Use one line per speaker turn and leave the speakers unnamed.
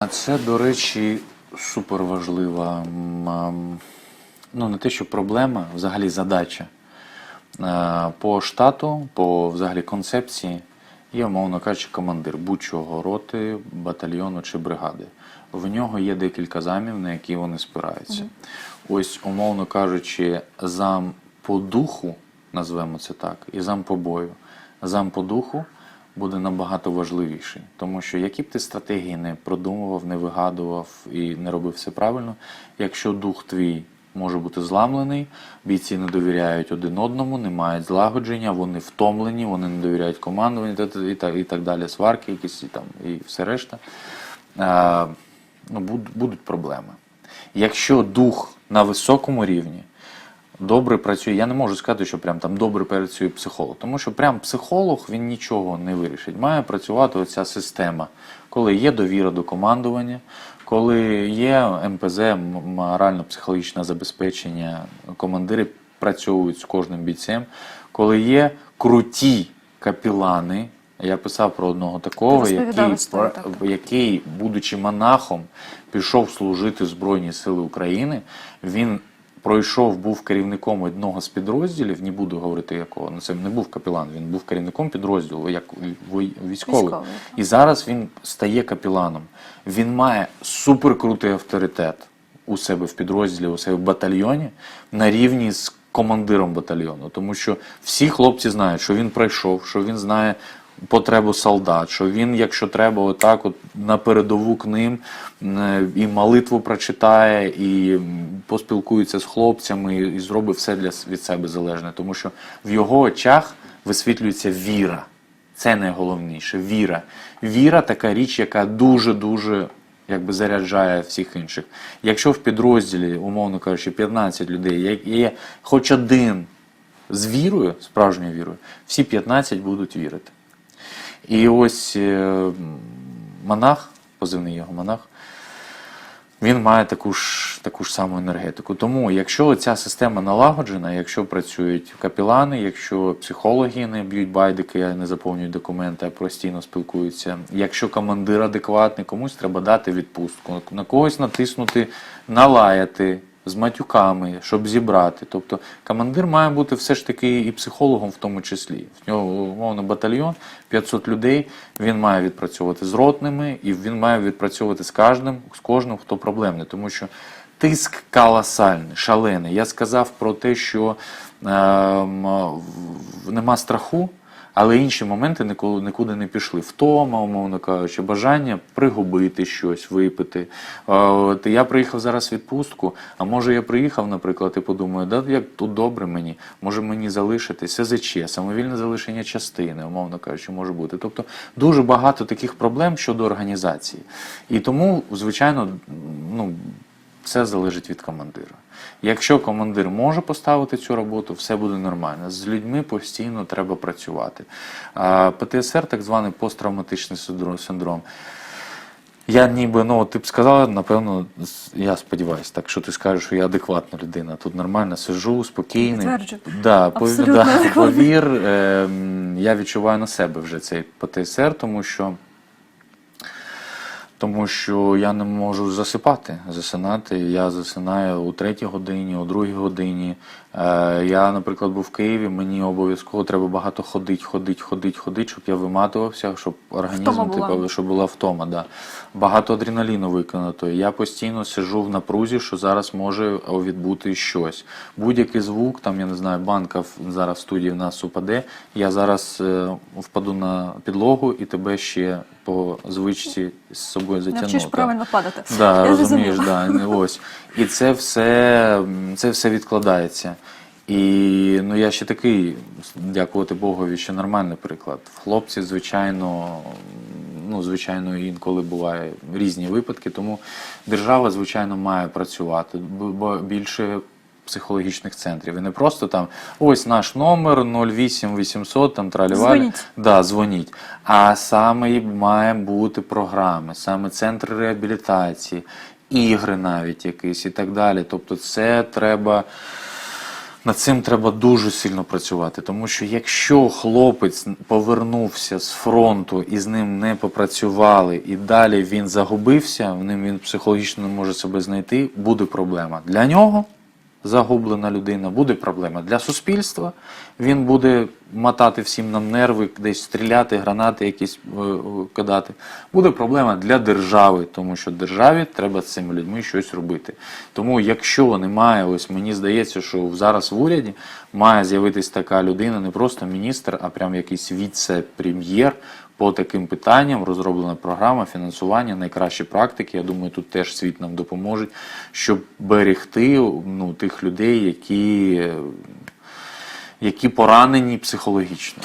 А це, до речі, супер важлива. Ну, не те, що проблема, взагалі задача. Е, По штату, по взагалі концепції, є, умовно кажучи, командир будь-чого роти, батальйону чи бригади. В нього є декілька замів, на які вони спираються. Ось, умовно кажучи, зам по духу, назвемо це так, і зам по бою. Зам по духу буде набагато важливіший. Тому що які б ти стратегії не продумував, не вигадував і не робив все правильно, якщо дух твій може бути зламлений, бійці не довіряють один одному, не мають злагодження, вони втомлені, вони не довіряють командуванню і так, і так далі, сварки якісь і, там, і все решта. А, ну, буд- будуть проблеми. Якщо дух на високому рівні, добре працює. Я не можу сказати, що прям там добре працює психолог, тому що прям психолог він нічого не вирішить. Має працювати оця система, коли є довіра до командування, коли є МПЗ, морально-психологічне забезпечення, командири працюють з кожним бійцем, коли є круті капілани. Я писав про одного такого, який, який, будучи монахом, пішов служити в Збройні Сили України. Він пройшов, був керівником одного з підрозділів, не буду говорити якого, ну це не був капілан, він був керівником підрозділу, як військовий.
Військовий.
І зараз він стає капіланом. Він має суперкрутий авторитет у себе в підрозділі, у себе в батальйоні на рівні з командиром батальйону. Тому що всі хлопці знають, що він пройшов, що він знає потребу солдат, що він, якщо треба, отак от на передову к ним е, і молитву прочитає, і поспілкується з хлопцями, і, зробить все для від себе залежне. Тому що в його очах висвітлюється віра. Це найголовніше віра. Віра така річ, яка дуже-дуже якби заряджає всіх інших. Якщо в підрозділі, умовно кажучи, 15 людей, є хоч один з вірою, справжньою вірою, всі 15 будуть вірити. І ось е, монах, позивний його монах, він має таку ж, таку ж саму енергетику. Тому, якщо ця система налагоджена, якщо працюють капілани, якщо психологи не б'ють байдики, не заповнюють документи, а постійно спілкуються, якщо командир адекватний, комусь треба дати відпустку, на когось натиснути, налаяти з матюками, щоб зібрати. Тобто командир має бути все ж таки і психологом в тому числі. В нього умовно батальйон, 500 людей, він має відпрацьовувати з ротними, і він має відпрацьовувати з кожним, з кожним, хто проблемний. Тому що тиск колосальний, шалений. Я сказав про те, що в- нема страху. Але інші моменти ніколи нікуди не пішли. Втома, умовно кажучи, бажання пригубити щось, випити. От я приїхав зараз в відпустку, а може я приїхав, наприклад, і подумаю, да як тут добре мені, може мені залишитись СЗЧ, самовільне залишення частини, умовно кажучи, може бути. Тобто дуже багато таких проблем щодо організації. І тому, звичайно, ну. Все залежить від командира. Якщо командир може поставити цю роботу, все буде нормально. З людьми постійно треба працювати. ПТСР, так званий посттравматичний синдром-. Я ніби, ну ти б сказала, напевно, я сподіваюся, так що ти скажеш, що я адекватна людина. Тут нормально сижу, спокійний. Да,
Абсолютно
да, повір, ем, я відчуваю на себе вже цей ПТСР, тому що. Тому що я не можу засипати, засинати. Я засинаю у третій годині, у другій годині. Е, я, наприклад, був в Києві, мені обов'язково треба багато ходити, ходити, ходити, ходити, щоб я виматувався, щоб організм, типу, щоб була втома. Да. Багато адреналіну виконато. Я постійно сижу в напрузі, що зараз може відбути щось. Будь-який звук, там я не знаю, банка зараз в студії в нас упаде. Я зараз е, впаду на підлогу і тебе ще по звичці з собою затягну.
Навчиш правильно падати.
Да,
Я
розумієш, да, ось. І це все, це все відкладається. І ну, я ще такий, дякувати Богові, що нормальний приклад. Хлопці, звичайно, ну, звичайно, інколи буває різні випадки, тому держава, звичайно, має працювати, бо більше психологічних центрів. І не просто там ось наш номер 08 800, там тралівалі.
Дзвоніть.
Да, дзвоніть. А саме має бути програми, саме центри реабілітації, ігри навіть якісь і так далі. Тобто, це треба Над цим треба дуже сильно працювати, тому що якщо хлопець повернувся з фронту і з ним не попрацювали, і далі він загубився, в ним він психологічно не може себе знайти, буде проблема для нього. Загублена людина, буде проблема для суспільства. Він буде мотати всім нам нерви, десь стріляти, гранати якісь е, е, кидати. Буде проблема для держави, тому що державі треба з цими людьми щось робити. Тому, якщо немає, ось мені здається, що зараз в уряді має з'явитись така людина, не просто міністр, а прям якийсь віце-прем'єр по таким питанням. Розроблена програма фінансування, найкращі практики. Я думаю, тут теж світ нам допоможе, щоб берегти ну, тих людей, які, які поранені психологічно.